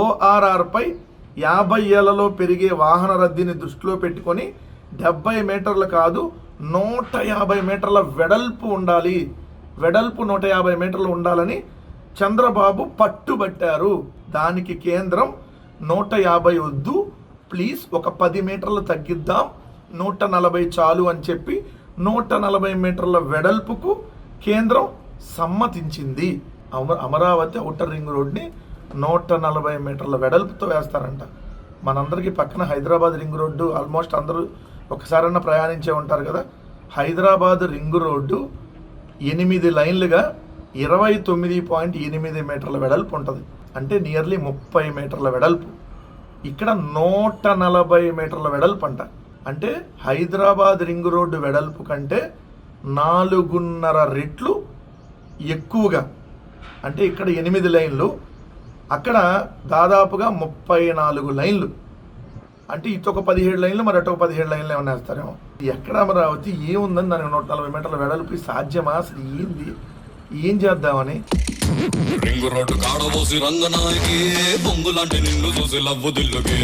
ఓఆర్ఆర్పై యాభై ఏళ్ళలో పెరిగే వాహన రద్దీని దృష్టిలో పెట్టుకొని డెబ్బై మీటర్లు కాదు నూట యాభై మీటర్ల వెడల్పు ఉండాలి. వెడల్పు నూట యాభై మీటర్లు ఉండాలని చంద్రబాబు పట్టుబట్టారు. దానికి కేంద్రం నూట యాభై వద్దు ప్లీజ్ ఒక పది మీటర్లు తగ్గిద్దాం నూట నలభై చాలు అని చెప్పి నూట నలభై మీటర్ల వెడల్పుకు కేంద్రం సమ్మతించింది. అమ అమరావతి ఔటర్ రింగ్ రోడ్ని నూట నలభై మీటర్ల వెడల్పుతో వేస్తారంట. మనందరికీ పక్కన హైదరాబాద్ రింగ్ రోడ్డు ఆల్మోస్ట్ అందరూ ఒకసారన్నా ప్రయాణించే ఉంటారు కదా. హైదరాబాద్ రింగ్ రోడ్డు ఎనిమిది లైన్లుగా ఇరవై తొమ్మిది పాయింట్ ఎనిమిది మీటర్ల వెడల్పు ఉంటుంది. అంటే నియర్లీ ముప్పై మీటర్ల వెడల్పు. ఇక్కడ నూట నలభై మీటర్ల వెడల్పు అంట అంటే హైదరాబాద్ రింగ్ రోడ్డు వెడల్పు కంటే నాలుగున్నర రెట్లు ఎక్కువగా. అంటే ఇక్కడ ఎనిమిది లైన్లు అక్కడ దాదాపుగా ముప్పై నాలుగు లైన్లు. అంటే ఇటు ఒక పదిహేడు లైన్లు మరి అటు ఒక పదిహేడు లైన్లు ఏమన్నా వేస్తారేమో. ఎక్కడ అమరావతి ఏముందని దానికి నూట నలభై మీటర్ల వెడల్పి సాధ్యమా? అసలు ఏంది? ఏం చేద్దామని? రింగు రోడ్డు కాడబోసి రంగనాయకి బొంగులాంటి నిన్ను చూసి లవ్వు దిల్లుకే.